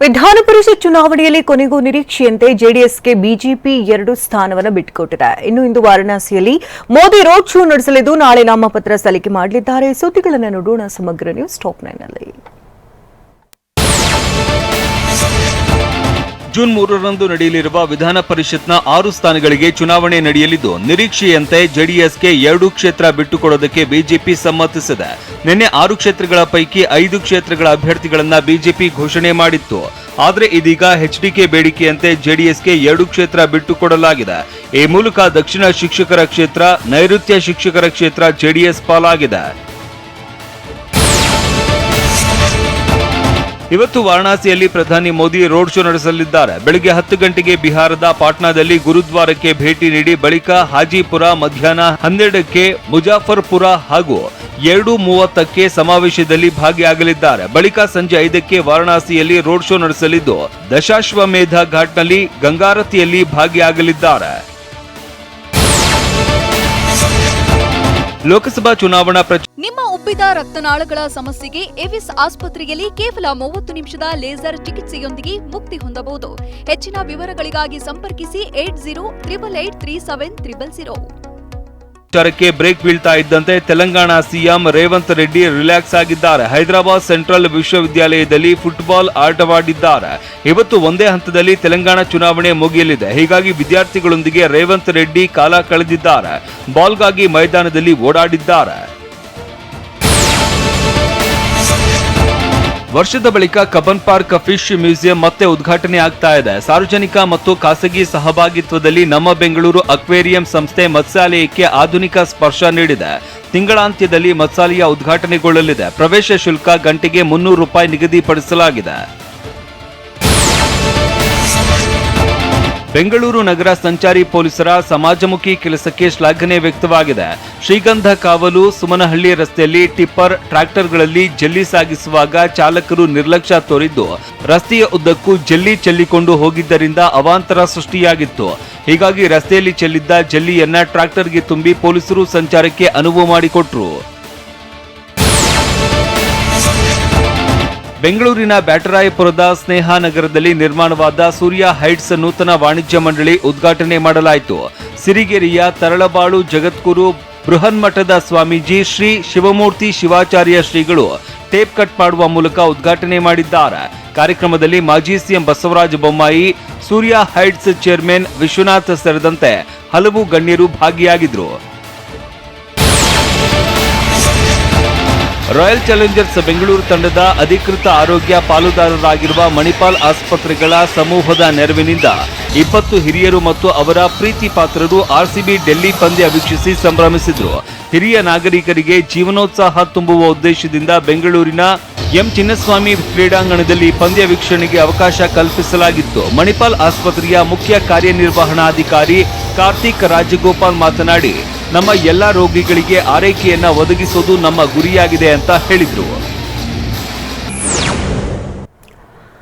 ವಿಧಾನ ಪರಿಷತ್ ಚುನಾವಣೆಯಲ್ಲಿ ಕೊನೆಗೂ ನಿರೀಕ್ಷೆಯಂತೆ ಜೆಡಿಎಸ್ಗೆ ಬಿಜೆಪಿ ಎರಡು ಸ್ಥಾನವನ್ನು ಬಿಟ್ಟುಕೊಟ್ಟಿದೆ. ಇನ್ನು ಇಂದು ವಾರಣಾಸಿಯಲ್ಲಿ ಮೋದಿ ರೋಡ್ ಶೋ ನಡೆಸಲಿದ್ದು ನಾಳೆ ನಾಮಪತ್ರ ಸಲ್ಲಿಕೆ ಮಾಡಲಿದ್ದಾರೆ. ಸುದ್ದಿಗಳನ್ನು ನೋಡೋಣ ಸಮಗ್ರ ನ್ಯೂಸ್ ಟಾಪ್ ನೈನ್ನಲ್ಲಿ. ಜೂನ್ ಮೂರರಂದು ನಡೆಯಲಿರುವ ವಿಧಾನ ಪರಿಷತ್ನ ಆರು ಸ್ಥಾನಗಳಿಗೆ ಚುನಾವಣೆ ನಡೆಯಲಿದ್ದು, ನಿರೀಕ್ಷೆಯಂತೆ ಜೆಡಿಎಸ್ಗೆ ಎರಡು ಕ್ಷೇತ್ರ ಬಿಟ್ಟುಕೊಡೋದಕ್ಕೆ ಬಿಜೆಪಿ ಸಮ್ಮತಿಸಿದೆ. ನಿನ್ನೆ ಆರು ಕ್ಷೇತ್ರಗಳ ಪೈಕಿ ಐದು ಕ್ಷೇತ್ರಗಳ ಅಭ್ಯರ್ಥಿಗಳನ್ನ ಬಿಜೆಪಿ ಘೋಷಣೆ ಮಾಡಿತ್ತು. ಆದರೆ ಇದೀಗ ಎಚ್ಡಿಕೆ ಬೇಡಿಕೆಯಂತೆ ಜೆಡಿಎಸ್ಗೆ ಎರಡು ಕ್ಷೇತ್ರ ಬಿಟ್ಟುಕೊಡಲಾಗಿದೆ. ಈ ಮೂಲಕ ದಕ್ಷಿಣ ಶಿಕ್ಷಕರ ಕ್ಷೇತ್ರ, ನೈಋತ್ಯ ಶಿಕ್ಷಕರ ಕ್ಷೇತ್ರ ಜೆಡಿಎಸ್ ಪಾಲಾಗಿದೆ. ಇವತ್ತು ವಾರಣಾಸಿಯಲ್ಲಿ ಪ್ರಧಾನಿ ಮೋದಿ ರೋಡ್ ಶೋ ನಡೆಸಲಿದ್ದಾರೆ. ಬೆಳಗ್ಗೆ ಹತ್ತು ಗಂಟೆಗೆ ಬಿಹಾರದ ಪಾಟ್ನಾದಲ್ಲಿ ಗುರುದ್ವಾರಕ್ಕೆ ಭೇಟಿ ನೀಡಿ ಬಳಿಕ ಹಾಜಿಪುರ ಮಧ್ಯಾಹ್ನ ಹನ್ನೆರಡಕ್ಕೆ ಮುಜಾಫರ್ಪುರ ಹಾಗೂ ಎರಡು ಮೂವತ್ತಕ್ಕೆ ಸಮಾವೇಶದಲ್ಲಿ ಭಾಗಿಯಾಗಲಿದ್ದಾರೆ. ಬಳಿಕ ಸಂಜೆ ಐದಕ್ಕೆ ವಾರಣಾಸಿಯಲ್ಲಿ ರೋಡ್ ಶೋ ನಡೆಸಲಿದ್ದು, ದಶಾಶ್ವಮೇಧ ಘಾಟ್ನಲ್ಲಿ ಗಂಗಾರತಿಯಲ್ಲಿ ಭಾಗಿಯಾಗಲಿದ್ದಾರೆ. ಲೋಕಸಭಾ ಚುನಾವಣಾ ಪ್ರಚಾರ ಉಬ್ಬಿದ ರಕ್ತನಾಳಗಳ ಸಮಸ್ಯೆಗೆ ಎವಿಸ್ ಆಸ್ಪತ್ರೆಯಲ್ಲಿ ಕೇವಲ ಮೂವತ್ತು ನಿಮಿಷದ ಲೇಸರ್ ಚಿಕಿತ್ಸೆಯೊಂದಿಗೆ ಮುಕ್ತಿ ಹೊಂದಬಹುದು. ಹೆಚ್ಚಿನ ವಿವರಗಳಿಗಾಗಿ ಸಂಪರ್ಕಿಸಿ eight zero triple eight three seven triple zero. ಪ್ರಚಾರಕ್ಕೆ ಬ್ರೇಕ್ ಬೀಳ್ತಾ ಇದ್ದಂತೆ ತೆಲಂಗಾಣ ಸಿಎಂ ರೇವಂತ್ ರೆಡ್ಡಿ ರಿಲ್ಯಾಕ್ಸ್ ಆಗಿದ್ದಾರೆ. ಹೈದರಾಬಾದ್ ಸೆಂಟ್ರಲ್ ವಿಶ್ವವಿದ್ಯಾಲಯದಲ್ಲಿ ಫುಟ್ಬಾಲ್ ಆಟವಾಡಿದ್ದಾರೆ. ಇವತ್ತು ಒಂದೇ ಹಂತದಲ್ಲಿ ತೆಲಂಗಾಣ ಚುನಾವಣೆ ಮುಗಿಯಲಿದೆ. ಹೀಗಾಗಿ ವಿದ್ಯಾರ್ಥಿಗಳೊಂದಿಗೆ ರೇವಂತ್ ರೆಡ್ಡಿ ಕಾಲ ಕಳೆದಿದ್ದಾರೆ. ಬಾಲ್ಗಾಗಿ ಮೈದಾನದಲ್ಲಿ ಓಡಾಡಿದ್ದಾರೆ. ವರ್ಷದ ಬಳಿಕ ಕಬನ್ ಪಾರ್ಕ್ ಫಿಶ್ ಮ್ಯೂಸಿಯಂ ಮತ್ತೆ ಉದ್ಘಾಟನೆ ಆಗ್ತಾ ಇದೆ. ಸಾರ್ವಜನಿಕ ಮತ್ತು ಖಾಸಗಿ ಸಹಭಾಗಿತ್ವದಲ್ಲಿ ನಮ್ಮ ಬೆಂಗಳೂರು ಅಕ್ವೇರಿಯಂ ಸಂಸ್ಥೆ ಮತ್ಸ್ಯಾಲಯಕ್ಕೆ ಆಧುನಿಕ ಸ್ಪರ್ಶ ನೀಡಿದೆ. ತಿಂಗಳಾಂತ್ಯದಲ್ಲಿ ಮತ್ಸ್ಯಾಲಯ ಉದ್ಘಾಟನೆಗೊಳ್ಳಲಿದೆ. ಪ್ರವೇಶ ಶುಲ್ಕ ಗಂಟೆಗೆ ಮುನ್ನೂರು ರೂಪಾಯಿ ನಿಗದಿಪಡಿಸಲಾಗಿದೆ. ಬೆಂಗಳೂರು ನಗರ ಸಂಚಾರಿ ಪೊಲೀಸರ ಸಮಾಜಮುಖಿ ಕೆಲಸಕ್ಕೆ ಶ್ಲಾಘನೆ ವ್ಯಕ್ತವಾಗಿದೆ. ಶ್ರೀಗಂಧ ಕಾವಲು ಸುಮನಹಳ್ಳಿ ರಸ್ತೆಯಲ್ಲಿ ಟಿಪ್ಪರ್ ಟ್ರ್ಯಾಕ್ಟರ್ಗಳಲ್ಲಿ ಜಲ್ಲಿ ಸಾಗಿಸುವಾಗ ಚಾಲಕರು ನಿರ್ಲಕ್ಷ್ಯ ತೋರಿದ್ದು, ರಸ್ತೆಯ ಉದ್ದಕ್ಕೂ ಜಲ್ಲಿ ಚೆಲ್ಲಿಕೊಂಡು ಹೋಗಿದ್ದರಿಂದ ಅವಾಂತರ ಸೃಷ್ಟಿಯಾಗಿತ್ತು. ಹೀಗಾಗಿ ರಸ್ತೆಯಲ್ಲಿ ಚೆಲ್ಲಿದ್ದ ಜಲ್ಲಿಯನ್ನ ಟ್ರ್ಯಾಕ್ಟರ್ಗೆ ತುಂಬಿ ಪೊಲೀಸರು ಸಂಚಾರಕ್ಕೆ ಅನುವು ಮಾಡಿಕೊಟ್ರು. ಬೆಂಗಳೂರಿನ ಬ್ಯಾಟರಾಯಪುರದ ಸ್ನೇಹ ನಗರದಲ್ಲಿ ನಿರ್ಮಾಣವಾದ ಸೂರ್ಯ ಹೈಟ್ಸ್ ನೂತನ ವಾಣಿಜ್ಯ ಮಂಡಳಿ ಉದ್ಘಾಟನೆ ಮಾಡಲಾಯಿತು. ಸಿರಿಗೆರೆಯ ತರಳಬಾಳು ಜಗದ್ಗುರು ಬೃಹನ್ಮಠದ ಸ್ವಾಮೀಜಿ ಶ್ರೀ ಶಿವಮೂರ್ತಿ ಶಿವಾಚಾರ್ಯ ಶ್ರೀಗಳು ಟೇಪ್ ಕಟ್ ಮಾಡುವ ಮೂಲಕ ಉದ್ಘಾಟನೆ ಮಾಡಿದ್ದಾರೆ. ಕಾರ್ಯಕ್ರಮದಲ್ಲಿ ಮಾಜಿ CM Basavaraj Bommai, Surya Heights chairman Vishwanath ಸೇರಿದಂತೆ ಹಲವು ಗಣ್ಯರು ಭಾಗಿಯಾಗಿದ್ರು ರಾಯಲ್ ಚಾಲೆಂಜರ್ಸ್ ಬೆಂಗಳೂರು ತಂಡದ ಅಧಿಕೃತ ಆರೋಗ್ಯ ಪಾಲುದಾರರಾಗಿರುವ ಮಣಿಪಾಲ್ ಆಸ್ಪತ್ರೆಗಳ ಸಮೂಹದ ನೆರವಿನಿಂದ ಇಪ್ಪತ್ತು ಹಿರಿಯರು ಮತ್ತು ಅವರ ಪ್ರೀತಿ ಪಾತ್ರರು ಆರ್ಸಿಬಿ ಡೆಲ್ಲಿ ಪಂದ್ಯ ವೀಕ್ಷಿಸಿ ಸಂಭ್ರಮಿಸಿದರು. ಹಿರಿಯ ನಾಗರಿಕರಿಗೆ ಜೀವನೋತ್ಸಾಹ ತುಂಬುವ ಉದ್ದೇಶದಿಂದ ಬೆಂಗಳೂರಿನ ಎಂ ಚಿನ್ನಸ್ವಾಮಿ ಕ್ರೀಡಾಂಗಣದಲ್ಲಿ ಪಂದ್ಯ ವೀಕ್ಷಣೆಗೆ ಅವಕಾಶ ಕಲ್ಪಿಸಲಾಗಿತ್ತು. ಮಣಿಪಾಲ್ ಆಸ್ಪತ್ರೆಯ ಮುಖ್ಯ ಕಾರ್ಯನಿರ್ವಹಣಾಧಿಕಾರಿ ಕಾರ್ತಿಕ್ ರಾಜಗೋಪಾಲ್ ಮಾತನಾಡಿ, ನಮ್ಮ ಎಲ್ಲ ರೋಗಿಗಳಿಗೆ ಆರೈಕೆಯನ್ನ ಒದಗಿಸೋದು ನಮ್ಮ ಗುರಿಯಾಗಿದೆ ಅಂತ ಹೇಳಿದ್ರು.